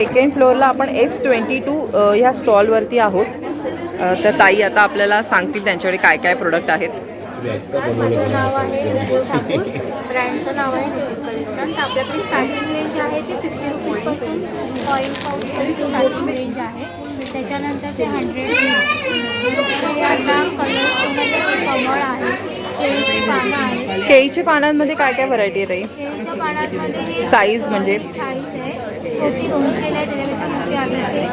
Second फ्लोअरला आपण S twenty two ह्या स्टॉलवरती आहोत. तर ताई आता आपल्याला सांगतील त्यांच्याकडे काय काय प्रोडक्ट आहेत. माझं नाव आहे नुपुर ठाकूर ब्रँडचं नाव आहे कलेक्शन तर आपल्याकडे स्टार्टिंग रेंज आहे ते फिफ्टी रुपीजपासून ऑइल पाऊचपर्यंत स्टार्टिंग रेंज आहे. त्याच्यानंतर ते हंड्रेड कमळ आहे केळीची पानं आहे केळीच्या पानांमध्ये काय काय व्हरायटी आहे ताई? केळीच्या पानांमध्ये Size म्हणजे? साईज छोटी दोनशेला आहे त्याच्यापेक्षा मोठी अडीचशे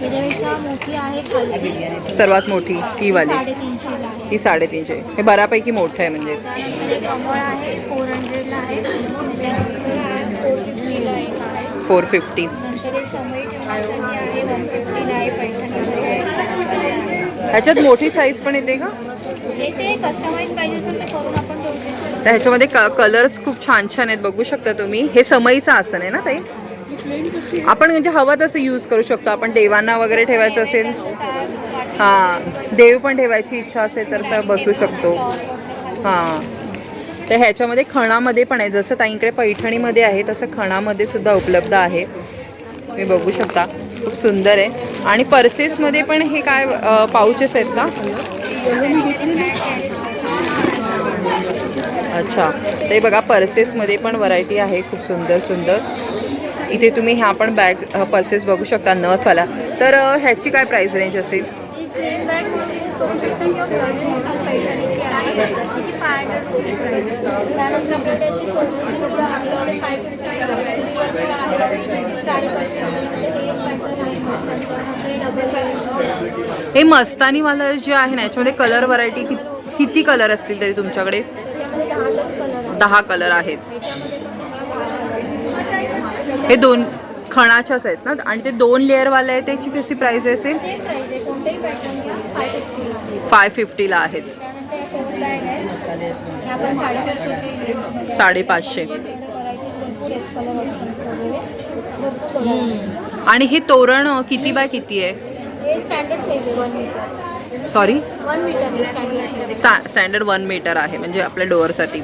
त्याच्यापेक्षा मोठी आहे खाली. सर्वात मोठी ही वाली. साडेतीनशेला आहे. ही साडेतीनशे. हे बऱ्यापैकी मोठं आहे म्हणजे. त्यानंतर एक कमळ आहे फोर हंड्रेडला आहे. त्याच्यानंतर फोर फिफ्टीला एक आहे. फोर फिफ्टी नंतर एक समई ठेवण्यासाठी आहे वन फिफ्टीला आहे पैठणीमध्ये आहे. ह्याच्यात मोठी साईज पण येते का? हे ते कस्टमाइज पाहिजे असेल तर करून आपण ठेवू शकतो. तर ह्याच्यामध्ये क कलर्स खूप छान छान आहेत. बघू शकता तुम्ही. हे समईचं आसन आहे ना ताई? आपण म्हणजे हवं तसं यूज करू शकतो. आपण देवांना वगैरे ठेवायचं असेल हां देव पण ठेवायची इच्छा असेल तर असं बसू शकतो. हां. तर ह्याच्यामध्ये खणामध्ये पण आहे. जसं ताईंकडे पैठणीमध्ये आहे तसं खणामध्ये सुद्धा उपलब्ध आहे. तुम्ही बघू शकता. खूप सुंदर आहे. आणि पर्सेसमध्ये पण हे काय पाऊचेस आहेत का? अच्छा. ते बघा पर्सेसमध्ये पण व्हरायटी आहे. खूप सुंदर सुंदर. इथे तुम्ही ह्या पण बॅग पर्सेस बघू शकता नथवाला. तर ह्याची काय प्राईस रेंज असेल? ही मस्तानीवाला जे आहे ना याच्यामध्ये कलर व्हरायटी किती कलर असतील तरी तुमच्याकडे? दहा कलर आहेत. हे दोन खणाच्याच आहेत ना? आणि ते दोन लेअरवाले आहेत त्याची कशी प्राईस असेल फाय फिफ्टीला आहेत. साडेपाचशे. आणि हे तोरण किती बाय किती आहे? हे सॉरी स्टँडर्ड वन मीटर आहे म्हणजे आपल्या डोअरसाठी.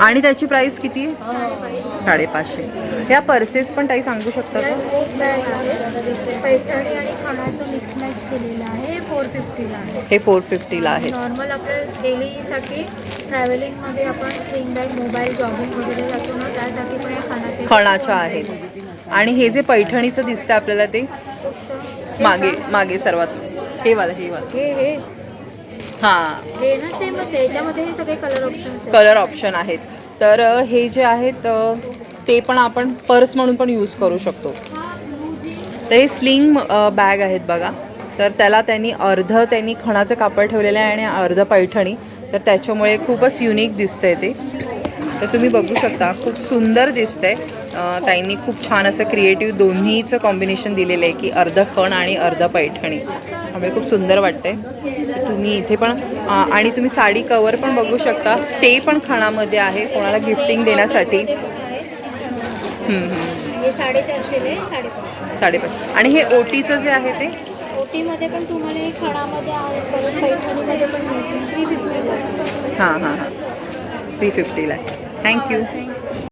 आणि त्याची प्राईस किती आहे? साडेपाचशे. या पर्सेस पण काही सांगू शकता का? एक बॅग आहे. पैठणी आणि खाण्याचं मिक्स मॅच केलेलं आहे. हे फोर फिफ्टीला आहे. हे फोर फिफ्टीला आहे. नॉर्मल आपल्या डेलीसाठी ट्रॅव्हलिंगमध्ये आपण स्विंग बॅग मोबाईल जॉगिंग वगैरे जातो ना त्यासाठी पण खाण्याचे खणाच्या आहेत. आणि हे जे पैठणीचं दिसतं आपल्याला ते मागे मागे सर्वात हे वाला हे वाला. हे हे. हां. हे ना सेमच आहे. याच्यामध्ये हे सगळे कलर ऑप्शन्स कलर ऑप्शन आहेत. तर अ, हे जे आहेत अ, ते पण आपण पर्स म्हणून पण यूज करू शकतो. तर हे स्लिंग बॅग आहेत बघा. तर त्याला त्यांनी अर्ध त्यांनी खणाचं कापड ठेवलेलं आहे आणि अर्ध पैठणी. तर त्याच्यामुळे खूपच युनिक दिसतंय ते. तर तुम्ही बघू शकता खूप सुंदर दिसतंय. अ, ताईंनी खूप छान असं क्रिएटिव्ह दोन्हीचं कॉम्बिनेशन दिलेलं आहे की अर्ध खण आणि अर्ध पैठणी. त्यामुळे खूप सुंदर वाटतंय. तुम्ही इथे पण आणि तुम्ही साडी कवर पण बघू शकता. ते पण खणामध्ये आहे कोणाला गिफ्टिंग देण्यासाठी. हे साडेपाचशे. साडेपाच आणि हे ओटीचं जे आहे ते? ओटीमध्ये पण तुम्हाला हे खणामध्ये आहे हां हां हां. Three फिफ्टीला thank you